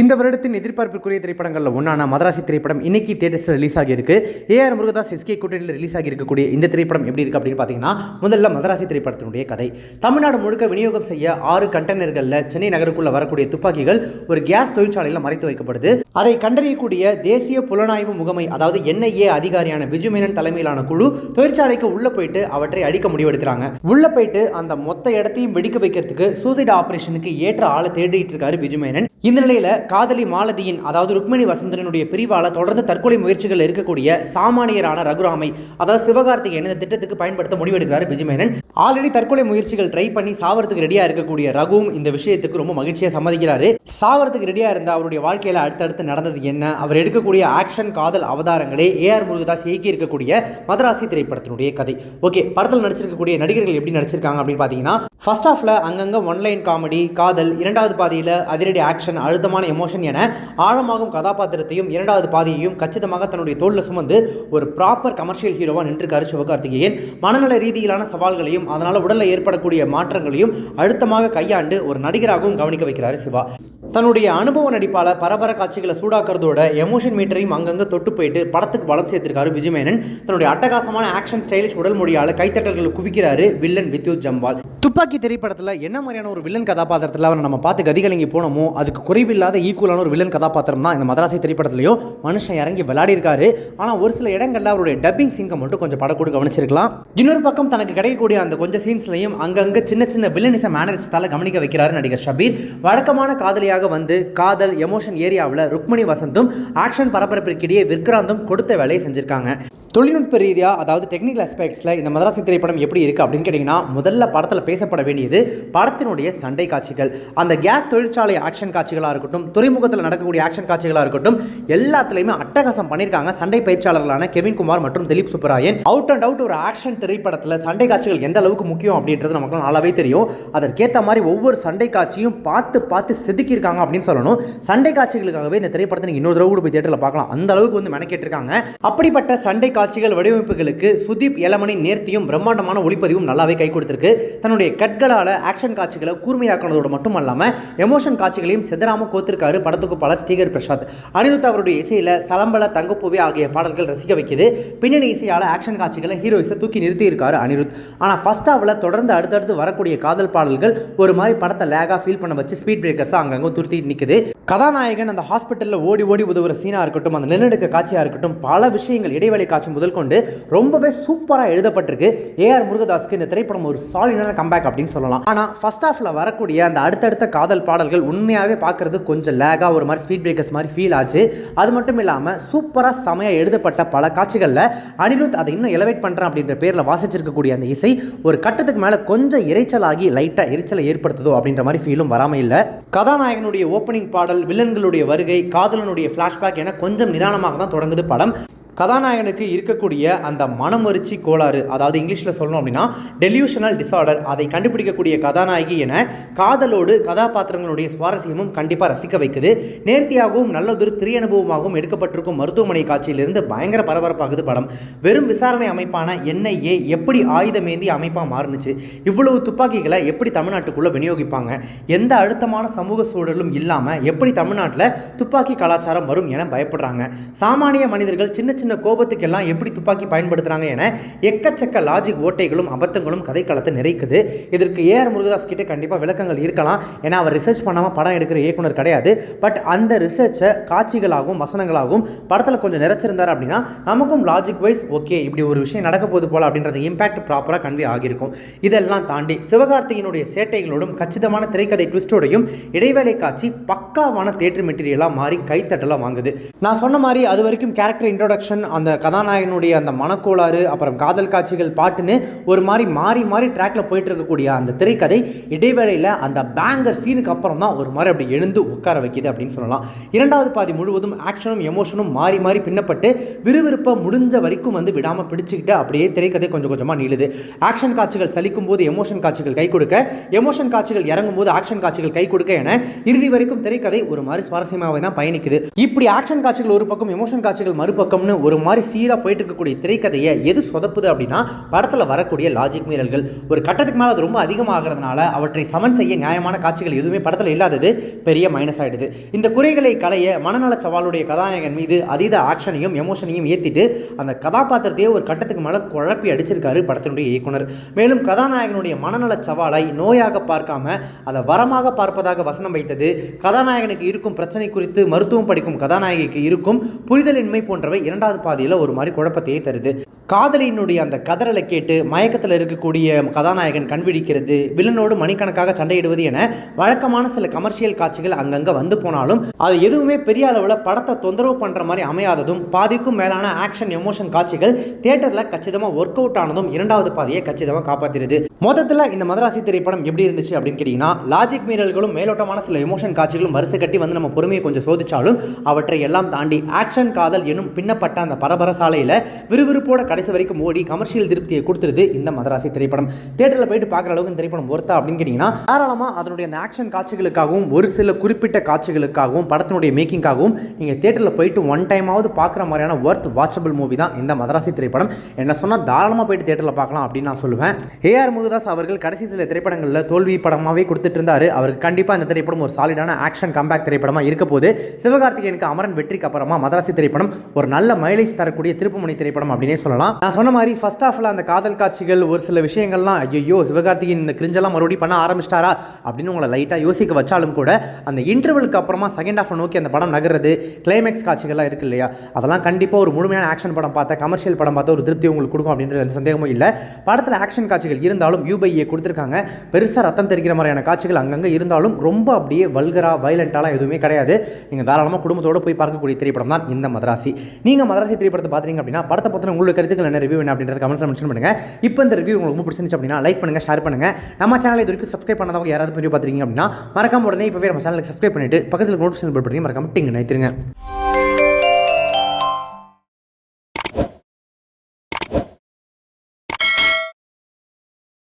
இந்த வருடத்தின் எதிர்பார்ப்புக்குரிய திரைப்படங்களில் ஒன்றான மதராசி திரைப்படம் இன்னைக்கு தேட்டர்ஸில் ரிலீஸ் ஆகியிருக்கு. ஏஆர் முருகதாஸ் எஸ்கே கூட்டணியில் ரிலீஸ் ஆகியிருக்கக்கூடிய இந்த திரைப்படம் எப்படி இருக்குது அப்படின்னு பார்த்தீங்கன்னா முதல்ல மதராசி திரைப்படத்தினுடைய கதை. தமிழ்நாடு முழுக்க விநியோகம் செய்ய ஆறு கண்டெய்னர்களில் சென்னை நகருக்குள்ளே வரக்கூடிய துப்பாக்கிகள் ஒரு கேஸ் தொழிற்சாலையில் மறைத்து வைக்கப்படுது. அதை கண்டறியக்கூடிய தேசிய புலனாய்வு முகமை அதாவது என்ஐஏ அதிகாரியான விஜுமேனன் தலைமையிலான குழு தொழிற்சாலைக்கு உள்ள போயிட்டு அவற்றை அடிக்க முடிவெடுக்கிறாங்க உள்ள போயிட்டு அந்த மொத்த இடத்தையும் வெடிக்க வைக்கிறதுக்கு சூசைட் ஆபரேஷனுக்கு ஏற்ற ஆளை தேடிட்டு இருக்காரு பிஜு மேனன் இந்த நிலையில காதலி மாலதியின் அதாவது ருக்மிணி வசந்தனுடைய பிரிவால் தொடர்ந்து தற்கொலை முயற்சிகள் இருக்கக்கூடிய சாமானியரான ரகுராமை அதாவது சிவகார்த்திகேயன் இந்த திட்டத்துக்கு பயன்படுத்த முடிவெடுக்கிறார் பிஜுமேனன். ஆல்ரெடி தற்கொலை முயற்சிகள் ட்ரை பண்ணி சாவரத்துக்கு ரெடியா இருக்கக்கூடிய ரகுவும் இந்த விஷயத்துக்கு ரொம்ப மகிழ்ச்சியாக சம்மதிக்கிறாரு. சாவரத்துக்கு ரெடியா இருந்த அவருடைய வாழ்க்கையில அடுத்தடுத்து நடந்தது என்ன? அவர் எடுக்கக்கூடிய ஆக்ஷன் காதல் அவதாரங்களே ஏ ஆர் முருகதாஸ் இயக்கி இருக்கக்கூடிய மதராசி திரைப்படத்தினுடைய கதை. ஓகே படத்தில் நடிச்சிருக்கக்கூடிய நடிகர்கள் எப்படி நடிச்சிருக்காங்க அப்படின்னு பார்த்தீங்கன்னா ஃபர்ஸ்ட் ஹாஃப்ல அங்கங்க ஒன்லைன் காமெடி காதல் இரண்டாவது பாதியில அதிரடி ஆக்ஷன் அழுத்தமான எமோஷன் என ஆழமாகும் கதாபாத்திரத்தையும் இரண்டாவது பாதியையும் கச்சிதமாக தன்னுடைய தோளில் சுமந்து ஒரு ப்ராப்பர் கமர்ஷியல் ஹீரோவா நின்றுக்காரு சிவகார்த்திகேயன். மனநல ரீதியிலான சவால்களையும் அதனால் உடலில் ஏற்படக்கூடிய மாற்றங்களையும் அழுத்தமாக கையாண்டு ஒரு நடிகராகவும் கவனிக்க வைக்கிறார் சிவா. தன்னுடைய அனுபவ நடிப்பால பரபர காட்சிகளை சூடாக்குறதோட எமோஷன் மீட்டரையும் அங்கங்கே தொட்டு போயிட்டு படத்துக்கு பலம் சேர்த்திருக்காரு விஜயமேனன் தன்னுடைய அட்டகாசமான ஆக்ஷன் ஸ்டைலிஷ் உடல் மொழியால் கைத்தட்டல்களை குவிக்கிறாரு வில்லன் வித்யுத் ஜம்வால். துப்பாக்கி திரைப்படத்தில் என்ன மாதிரியான ஒரு வில்லன் கதாபாத்திரத்தில் அவரை நம்ம பார்த்து கதிகலங்கி போனோமோ அதுக்கு குறைவில்லாத ஈக்குவலான ஒரு வில்லன் கதாபாத்திரம் தான் இந்த மதராசி திரைப்படத்திலையும் மனுஷன் இறங்கி விளையாடிருக்காரு ஆனால் ஒரு சில இடங்களில் அவருடைய டப்பிங் சிங்கை மட்டும் கொஞ்சம் படக்கூட கவனிச்சிருக்கலாம். இன்னொரு பக்கம் தனக்கு கிடைக்கக்கூடிய அந்த கொஞ்சம் சீன்ஸ்லையும் அங்கங்கே சின்ன சின்ன வில்லனிச மேனரிசத்தால் கவனிக்க வைக்கிறாரு நடிகர் ஷபீர். வழக்கமான காதலியாக வந்து காதல் எமோஷன் ஏரியாவில் ருக்மிணி வசந்தும் ஆக்ஷன் பரபரப்பிற்கிடையே விக்ராந்தும் கொடுத்த வேலையை செஞ்சிருக்காங்க. தொழில்நுட்ப ரீதியாக அதாவது டெக்னிக்கல் அஸ்பெக்ட்ஸில் இந்த மதராசி திரைப்படம் எப்படி இருக்குது அப்படின்னு கேட்டிங்கன்னா முதல்ல படத்தில் பேசப்பட வேண்டியது படத்தினுடைய சண்டை காட்சிகள். அந்த கேஸ் தொழிற்சாலை ஆக்ஷன் காட்சிகளாக இருக்கட்டும் துறைமுகத்தில் நடக்கக்கூடிய ஆக்ஷன் காட்சிகளாக இருக்கட்டும் எல்லாத்துலேயுமே அட்டகாசம் பண்ணியிருக்காங்க சண்டை பயிற்சியாளர்களான கெவின் குமார் மற்றும் Dileep Subbarayan. Out and out ஒரு ஆக்ஷன் திரைப்படத்தில் சண்டை காட்சிகள் எந்த அளவுக்கு முக்கியம் அப்படின்றது நமக்கு நல்லாவே தெரியும். அதற்கேற்ற மாதிரி ஒவ்வொரு சண்டை காட்சியும் பார்த்து பார்த்து செதுக்கியிருக்காங்க அப்படின்னு சொல்லணும். சண்டை காட்சிகளுக்காகவே இந்த திரைப்படத்தை நீங்கள் இன்னொரு தடவை கூட போய் தேட்டரில் பார்க்கலாம். அந்த அளவுக்கு வந்து மெனக்கேட்டிருக்காங்க. அப்படிப்பட்ட சண்டை காட்சிகள் வடிவமைப்புகளுக்கு சுதீப் இளமணி நேர்த்தியும் பிரம்மாண்டமான ஒளிப்பதிவும் நல்லாவே கை கொடுத்திருக்கு. தன்னுடைய கட்களால் ஆக்ஷன் காட்சிகளை கூர்மையாக்கினதோடு மட்டும் அல்லாமல் எமோஷன் காட்சிகளையும் செதராம கோத்திருக்காரு படத்துக்கு பல ஸ்ரீகர் பிரசாத். அனிருத் அவருடைய இசையில் சலம்பல தங்கப்பூவே ஆகிய பாடல்கள் ரசிக்க வைக்குது. பின்னணி இசையால் ஆக்ஷன் காட்சிகளை ஹீரோயிஸை தூக்கி நிறுத்தியிருக்காரு அனிருத். ஆனால் ஃபர்ஸ்ட் ஹாவில் தொடர்ந்து அடுத்தடுத்து வரக்கூடிய காதல் பாடல்கள் ஒரு மாதிரி படத்தை லேகாக ஃபீல் பண்ண வச்சு ஸ்பீட் பிரேக்கர்ஸாக அங்கங்கே துருத்திட்டு நிற்குது கதாநாயகன் அந்த ஹாஸ்பிட்டலில் ஓடி ஓடி உதவுற சீனாக இருக்கட்டும் அந்த நிலநடுக்க காட்சியாக இருக்கட்டும் பல விஷயங்கள் இடைவெளி காட்சி முதல் கொண்டு ரொம்பவே சூப்பராக எழுதப்பட்டிருக்கு. ஏஆர் முருகதாஸ்க்கு இந்த திரைப்படம் ஒரு சாலிடான கம்பேக் அப்படின்னு சொல்லலாம். ஆனால் ஃபர்ஸ்ட் ஹாஃபில் வரக்கூடிய அந்த அடுத்தடுத்த காதல் பாடல்கள் உண்மையாகவே பார்க்கறது கொஞ்சம் லேகாக ஒரு மாதிரி ஸ்பீட் பிரேக்கர்ஸ் மாதிரி ஃபீல் ஆச்சு. அது மட்டும் இல்லாமல் சூப்பராக செமையாக எழுதப்பட்ட பல காட்சிகளில் அனிருத் அதை இன்னும் எலவேட் பண்ணுறேன் அப்படின்ற பேரில் வாசிச்சிருக்கக்கூடிய அந்த இசை ஒரு கட்டத்துக்கு மேலே கொஞ்சம் இறைச்சலாகி லைட்டாக எரிச்சலை ஏற்படுத்துதோ அப்படின்ற மாதிரி ஃபீலும் வராமல் இல்லை. கதாநாயகனுடைய ஓப்பனிங் பாடல் வில்லன்களுடைய வருகை காதலனுடைய ஃப்ளாஷ்பேக் என கொஞ்சம் நிதானமாக தான் தொடங்குது படம். கதாநாயகனுக்கு இருக்கக்கூடிய அந்த மனமறிச்சி கோளாறு அதாவது இங்கிலீஷில் சொல்லணும் அப்படின்னா டெலியூஷனல் டிசார்டர் அதை கண்டுபிடிக்கக்கூடிய கதாநாயகி என காதலோடு கதாபாத்திரங்களுடைய சுவாரஸ்யமும் கண்டிப்பாக ரசிக்க வைக்குது. நேர்த்தியாகவும் நல்லதொரு திரியனுபவமாகவும் எடுக்கப்பட்டிருக்கும் மருத்துவமனை காட்சியிலிருந்து பயங்கர பரபரப்பாகுது படம். வெறும் விசாரணை அமைப்பான என்ஐஏ எப்படி ஆயுதமேந்தி அமைப்பாக மாறுனுச்சு? இவ்வளவு துப்பாக்கிகளை எப்படி தமிழ்நாட்டுக்குள்ளே விநியோகிப்பாங்க? எந்த அழுத்தமான சமூக சூழலும் இல்லாமல் எப்படி தமிழ்நாட்டில் துப்பாக்கி கலாச்சாரம் வரும் என பயப்படுறாங்க. சாமானிய மனிதர்கள் சின்ன சின்ன கோபத்துக்கெல்லாம் எப்படி துப்பாக்கி பயன்படுத்துகிறாங்க என எக்கச்சக்க லாஜிக் ஓட்டைகளும் அபத்தங்களும் கதைக்களத்தை நிறைக்குது. இதற்கு ஏஆர் முருகதாஸ் கிட்ட கண்டிப்பாக விளக்கங்கள் இருக்கலாம் ஏன்னா அவர் ரிசர்ச் பண்ணாமல் படம் எடுக்கிற இயக்குனர் கிடையாது. பட் அந்த ரிசர்ச்சை காட்சிகளாகவும் வசனங்களாகவும் படத்தில் கொஞ்சம் நிறைச்சிருந்தார் அப்படின்னா நமக்கும் லாஜிக் வைஸ் ஓகே இப்படி ஒரு விஷயம் நடக்க போகுது போல அப்படின்றது இம்பாக்ட் ப்ராப்பராக கன்வே ஆகியிருக்கும். இதெல்லாம் தாண்டி சிவகார்த்தியினுடைய சேட்டைகளோடும் கச்சிதமான திரைக்கதை ட்விஸ்டோடையும் இடைவேளை காட்சி பக்காவான தேட்டர் மெட்டீரியலாக மாறி கைத்தட்டலாக வாங்குது. நான் சொன்ன மாதிரி அது வரைக்கும் கேரக்டர் இன்ட்ரோடக்ஷன் அந்த கதாநாயகனுடைய அந்த மனக்கோளாறு அப்புறம் காதல் காட்சிகள் பாட்டுன்னு ஒரு மாதிரி மாறி மாறி ட்ராக்ல போயிட்டு இருக்கக்கூடிய அந்த திரைக்கதை இடைவேளையில் அந்த பேங்கர் சீனுக்கு அப்புறம் தான் ஒரு மாதிரி அப்படி எழுந்து உட்கார வைக்கிது அப்படின்னு சொல்லலாம். இரண்டாவது பாதி முழுவதும் ஆக்ஷனும் எமோஷனும் மாறி மாறி பின்னப்பட்டு விறுவிறுப்பாக முடிஞ்ச வரைக்கும் வந்து விடாமல் பிடிச்சிக்கிட்டு அப்படியே திரைக்கதை கொஞ்சம் கொஞ்சமாக நீளுது. ஆக்ஷன் காட்சிகள் சலிக்கும் போது எமோஷன் காட்சிகள் கை கொடுக்க எமோஷன் காட்சிகள் இறங்கும் போது ஆக்ஷன் காட்சிகள் கை கொடுக்க என இறுதி வரைக்கும் திரைக்கதை ஒரு மாதிரி சுவாரஸ்யமாகவே தான் பயணிக்குது. இப்படி ஆக்ஷன் காட்சிகள் ஒரு பக்கம் எமோஷன் காட்சிகள் மறுபக்கம்னு ஒரு மாதிரி சீராக போயிட்டு இருக்கக்கூடிய திரைக்கதையை எது சொதப்புது அப்படின்னா படத்தில் வரக்கூடிய லாஜிக் மீறல்கள். ஒரு கட்டத்துக்கு மேலே அது ரொம்ப அதிகமாகிறதுனால அவற்றை சமன் செய்ய நியாயமான காட்சிகள் எதுவுமே படத்தில் இல்லாதது பெரிய மைனஸ் ஆகிடுது இந்த குறைகளை களைய மனநல சவாலுடைய கதாநாயகன் மீது அதீத ஆக்ஷனையும் எமோஷனையும் ஏற்றிட்டு அந்த கதாபாத்திரத்தையே ஒரு கட்டத்துக்கு மேலே குழப்பி அடிச்சிருக்காரு படத்தினுடைய இயக்குனர். மேலும் கதாநாயகனுடைய மனநல சவாலை நோயாக பார்க்காம அதை வரமாக பார்ப்பதாக வசனம் வைத்தது. கதாநாயகனுக்கு இருக்கும் பிரச்சனை குறித்து மருத்துவம் படிக்கும் கதாநாயகிக்கு இருக்கும் புரிதலின்மை போன்றவை இரண்டாவது ரெண்டாவது பாதியில் ஒரு மாதிரி குழப்பத்தையே தருது. காதலியினுடைய அந்த கதறலை கேட்டு மயக்கத்தில் இருக்கக்கூடிய கதாநாயகன் கண்விழிக்கிறது வில்லனோடு மணிக்கணக்காக சண்டையிடுவது என வழக்கமான சில கமர்ஷியல் காட்சிகள் அங்கங்கே வந்து போனாலும் அது எதுவுமே பெரிய அளவில் படத்தை தொந்தரவு பண்ணுற மாதிரி அமையாததும் பாதிக்கும் மேலான ஆக்ஷன் எமோஷன் காட்சிகள் தியேட்டரில் கச்சிதமாக ஒர்க் அவுட் ஆனதும் இரண்டாவது பாதியை கச்சிதமாக காப்பாற்றிடுது மொத்தத்தில் இந்த மதராசி திரைப்படம் எப்படி இருந்துச்சு அப்படின்னு கேட்டிங்கன்னா லாஜிக் மீறல்களும் மேலோட்டமான சில எமோஷன் காட்சிகளும் வரிசை கட்டி வந்து நம்ம பொறுமையை கொஞ்சம் சோதிச்சாலும் அவற்றை எல்லாம் தாண்டி ஆக்ஷன் காதல் எனும் பின்னப்பட்ட அந்த பரபர சாலையில் விறுவிறுப்போட கடைசி வரைக்கும் ஓடி கமர்ஷியல் திருப்தியை கொடுத்துருது இந்த மதராசி திரைப்படம். தேட்டரில் போயிட்டு பார்க்குற அளவுக்கு இந்த திரைப்படம் ஒர்த்தா அப்படின்னு கேட்டிங்கன்னா தாராளமாக அதனுடைய அந்த ஆக்ஷன் காட்சிகளுக்காகவும் ஒரு சில குறிப்பிட்ட காட்சிகளுக்காகவும் படத்தினுடைய மேக்கிங்காகவும் நீங்கள் தேட்டரில் போயிட்டு ஒன் டைமாவது பார்க்குற மாதிரியான ஒர்த் வாட்சபிள் மூவி தான் இந்த மதராசி திரைப்படம். என்ன சொன்னால் தாராளமாக போயிட்டு தேட்டரில் பார்க்கலாம் அப்படின்னு நான் சொல்லுவேன். ஏஆர் முருகதாஸ் அவர்கள் கடைசி சில திரைப்படங்களில் தோல்வி படமாகவே கொடுத்துட்டு இருந்தார் அவருக்கு கண்டிப்பாக இந்த திரைப்படம் ஒரு சாலிடான ஆக்ஷன் கம்பேக் திரைப்படமாக இருக்க போது சிவகார்த்திகேயனுக்கு அமரன் வெற்றிக்கு அப்புறமா மதராசி திரைப்படம் ஒரு நல்ல மைலேஜ் தரக்கூடிய திருப்புமுனை திரைப்படம் அப்படின்னே சொல்லலாம். நான் சொன்ன மாதிரி ஃபர்ஸ்ட் ஆஃப்ல அந்த காதல் காட்சிகள் ஒரு சில விஷயங்கள்லாம் ஐயோ சிவகார்த்திகேயன் இந்த கிரிஞ்செல்லாம் மறுபடியும் பண்ண ஆரம்பிச்சிட்டாரா? அப்படின்னு உங்களை லைட்டாக யோசிக்க வச்சாலும் கூட அந்த இன்டர்வலுக்கு அப்புறமா செகண்ட் ஆஃப் நோக்கி அந்த படம் நகர்றது கிளைமேக்ஸ் காட்சிகள்லாம் இருக்கு இல்லையா? அதெல்லாம் கண்டிப்பாக ஒரு முழுமையான ஆக்ஷன் படம் பார்த்தா கமர்ஷியல் படம் பார்த்தா ஒரு திருப்தி உங்களுக்கு கொடுக்கும் அப்படின்றது எந்த சந்தேகமும் இல்லை. படத்தில் ஆக்ஷன் காட்சிகள் இருந்தாலும் யூபையை கொடுத்துருக்காங்க. பெருசாக ரத்தம் தெரிக்கிற மாதிரியான காட்சிகள் அங்கங்கே இருந்தாலும் ரொம்ப அப்படியே வல்கரா வயலண்ட்டாலாம் எதுவுமே கிடையாது. நீங்கள் தாராளமாக குடும்பத்தோடு போய் பார்க்கக்கூடிய திரைப்படம் தான் இந்த மதராசி. நீங்கள் மதராசி திரைப்படத்தை பார்த்தீங்க அப்படின்னா படத்தை பற்றின உங்களுக்கு கருத்துக்கள் என்ன ரிவ்யூ என்ன அப்படின்றத கமெண்ட்ஸ் மென்ஷன் பண்ணுங்கள் இப்போ இந்த ரிவ்யூ உங்களுக்கு ரொம்ப பிடிச்சிருந்துச்சு அப்படின்னா லைக் பண்ணுங்கள் ஷேர் பண்ணுங்கள் நம்ம சேனலை இது வரைக்கும் சப்ஸ்கிரைப் பண்ணாதவங்க யாராவது வீடியோ பார்த்துருக்கீங்க அப்படின்னா மறக்காம உடனே இப்போவே நம்ம சேனலுக்கு சப்ஸ்கிரைப் பண்ணிட்டு பக்கத்தில் நோட்டிஃபிகேஷன் பண்ணி மறக்காம டிங்கு நினைத்துருங்க